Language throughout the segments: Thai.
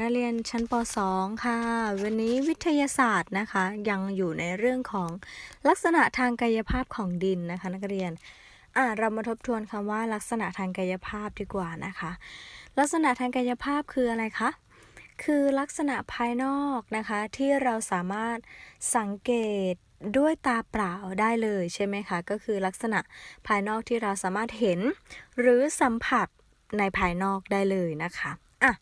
นักเรียนชั้นป .2 ค่ะ วันนี้วิทยาศาสตร์นะคะ ยังอยู่ในเรื่องของลักษณะทางกายภาพของดินนะคะนักเรียนอะเรามาทบทวนคำว่าลักษณะทางกายภาพดีกว่านะคะ ลักษณะทางกายภาพคืออะไรคะ คือลักษณะภายนอกนะคะที่เราสามารถสังเกตด้วยตาเปล่าได้เลยใช่ไหมคะ ก็คือลักษณะภายนอกที่เราสามารถเห็น หรือสัมผัสในภายนอกได้เลยนะคะอะ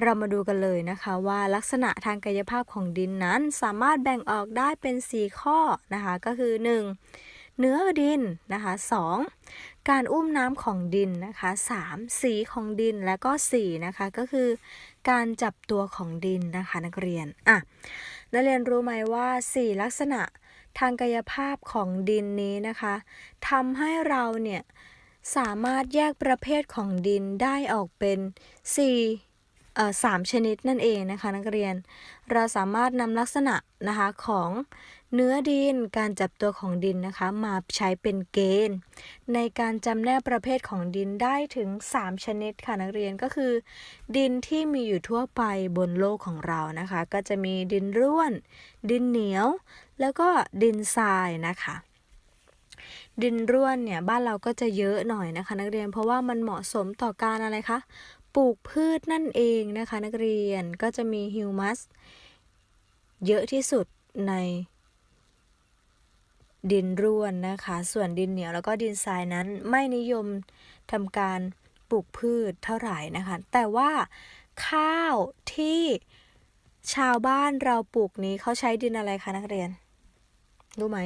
เรามาดูกันเลยนะคะว่าลักษณะทางกายภาพของดินนั้นสามารถแบ่งออกได้เป็น 4 ข้อนะคะก็คือ 1. เนื้อดินนะคะ 2 การอุ้มน้ำของดินนะคะ 3. สีของดินและก็4นะคะก็คือ การจับตัวของดินนะคะนักเรียนอะนักเรียนรู้ไหมว่า 4 ลักษณะทางกายภาพของดินนี้นะคะทำให้เราเนี่ยสามารถแยกประเภทของดินได้ออกเป็น 4 สามชนิดนั่นเองนะคะนักเรียน เราสามารถนำลักษณะนะคะของเนื้อดินการจับตัวของดินนะคะมาใช้เป็นเกณฑ์ ในการจำแนกประเภทของดินได้ถึง 3 ชนิดค่ะนักเรียนก็คือ ดินที่มีอยู่ทั่วไปบนโลกของเรานะคะ ก็จะมีดินร่วน ดินเหนียว แล้วก็ดินทรายนะคะดินร่วนเนี่ยบ้านเราก็จะเยอะหน่อยนะคะ นักเรียนเพราะว่ามันเหมาะสมต่อการอะไรคะ ปลูกพืชนั่นเองนะคะนักเรียนก็จะมีฮิวมัสเยอะที่สุดในดินร่วนนะคะ ส่วนดินเหนียวแล้วก็ดินทรายนั้นไม่นิยมทำการปลูกพืชเท่าไหร่นะคะ แต่ว่าข้าวที่ชาวบ้านเราปลูกนี้เขาใช้ดินอะไรคะนักเรียน รู้ไหม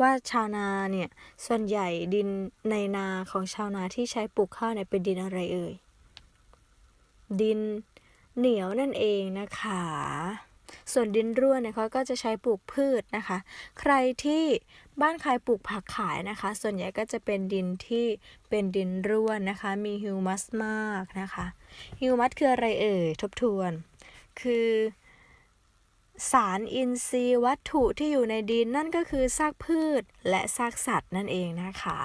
ว่าชาวนาเนี่ย ส่วนใหญ่ดินในนาของชาวนาที่ใช้ปลูกข้าวเนี่ยเป็นดินอะไรเอ่ย ดินเหนียวนั่นเองนะคะ ส่วนดินร่วนเนี่ยเขาก็จะใช้ปลูกพืชนะคะ ใครที่บ้านใครปลูกผักขายนะคะ ส่วนใหญ่ก็จะเป็นดินที่เป็นดินร่วนนะคะ มีฮิวมัสมากนะคะฮิวมัสคืออะไรเอ่ยทบทวน คือสารอินทรีย์วัตถุที่อยู่ในดินนั่นก็คือซากพืชและซากสัตว์นั่นเองนะคะ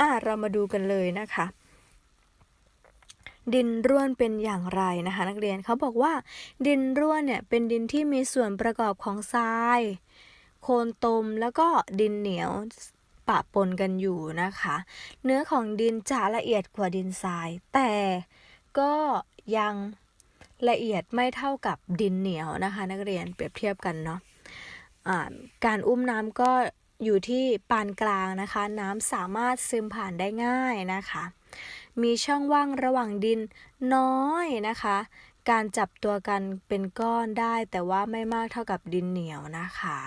อะเรามาดูกันเลยนะคะ ดินร่วนเป็นอย่างไรนะคะ นักเรียนเขาบอกว่า ดินร่วนเนี่ยเป็นดินที่มีส่วนประกอบของทราย โคลนตมแล้วก็ดินเหนียวปะปนกันอยู่นะคะ เนื้อของดินจะละเอียดกว่าดินทราย แต่ก็ยังละเอียดไม่เท่ากับดินเหนียวนะคะ นักเรียนเปรียบเทียบกันเนาะะการอุ้มน้ำก็ อยู่ที่ปานกลางนะคะ น้ำสามารถซึมผ่านได้ง่ายนะคะ มีช่องว่างระหว่างดินน้อยนะคะ การจับตัวกันเป็นก้อนได้ แต่ว่าไม่มากเท่ากับดินเหนียวนะคะ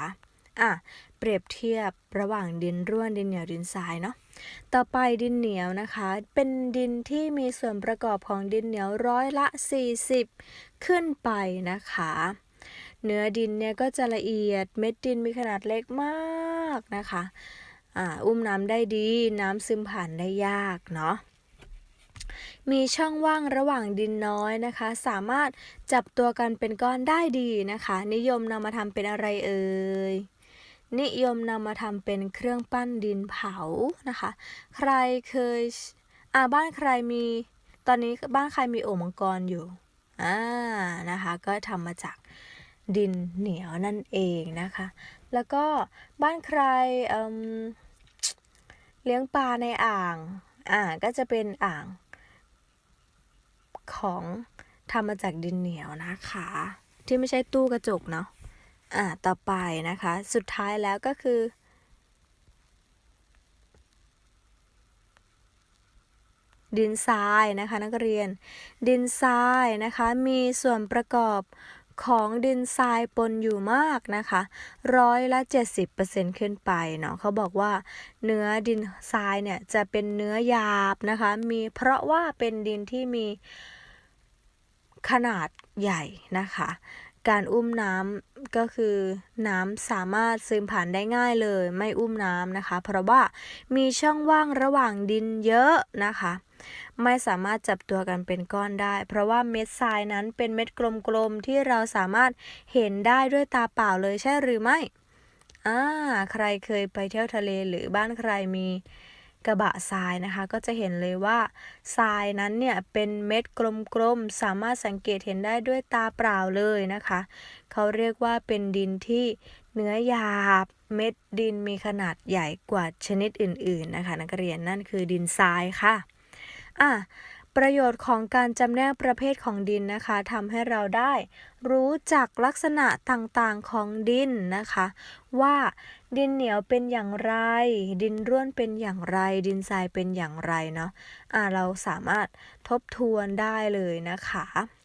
อะเปรียบเทียบระหว่างดินร่วนดินเหนียวดินทรายเนาะต่อไปดินเหนียวนะคะ เป็นดินที่มีส่วนประกอบของดินเหนียวร้อยละ 40 ขึ้นไปนะคะ เนื้อดินเนี่ยก็จะละเอียดเม็ดดินมีขนาดเล็กมากากนะคะอ่าอุ้มน้ำได้ดี น้ำซึมผ่านได้ยากเนาะมีช่องว่างระหว่างดินน้อยนะคะ สามารถจับตัวกันเป็นก้อนได้ดีนะคะ นิยมนำมาทำเป็นอะไรเอ่ยนิยมนำมาทำเป็นเครื่องปั้นดินเผานะคะ ใครเคยอ่าบ้านใครมี ตอนนี้บ้านใครมีโอ่งมังกรอยู่อ่านะคะ ก็ทำมาจาก ดินเหนียวนั่นเองนะคะ แล้วก็บ้านใครเเลี้ยงปลาในอ่างอ่าก็จะเป็นอ่าง ของทำมาจากดินเหนียวนะคะ ที่ไม่ใช่ตู้กระจกเนาะอ่าต่อไปนะคะ สุดท้ายแล้วก็คือดินทรายนะคะนักเรียน ดินทรายนะคะมีส่วนประกอบ ของดินทรายปนอยู่มากนะคะร้อยละ70%ขึ้นไปเนาะเขาบอกว่าเนื้อดินทรายเนี่ยจะเป็นเนื้อหยาบนะคะมีเพราะว่าเป็นดินที่มีขนาดใหญ่นะคะการอุ้มน้ำก็คือน้ำสามารถซึมผ่านได้ง่ายเลย ไม่อุ้มน้ำนะคะ เพราะว่ามีช่องว่างระหว่างดินเยอะนะคะ ไม่สามารถจับตัวกันเป็นก้อนได้ เพราะว่าเม็ดทรายนั้นเป็นเม็ดกลมๆที่เราสามารถเห็นได้ด้วยตาเปล่าเลยใช่หรือไม่อ่าใครเคยไปเที่ยวทะเลหรือบ้านใครมี กระบะทรายนะคะ ก็จะเห็นเลยว่าทรายนั้นเนี่ยเป็นเม็ดกลมๆ สามารถสังเกตเห็นได้ด้วยตาเปล่าเลยนะคะ เขาเรียกว่าเป็นดินที่เนื้อหยาบ เม็ดดินมีขนาดใหญ่กว่าชนิดอื่นๆนะคะ นักเรียนนั่นคือดินทรายค่ะอะ ประโยชน์ของการจำแนกประเภทของดินนะคะทำให้เราได้รู้จักลักษณะต่างๆของดินนะคะ ว่าดินเหนียวเป็นอย่างไร ดินร่วนเป็นอย่างไร ดินทรายเป็นอย่างไรเนาะะเราสามารถทบทวนได้เลยนะคะ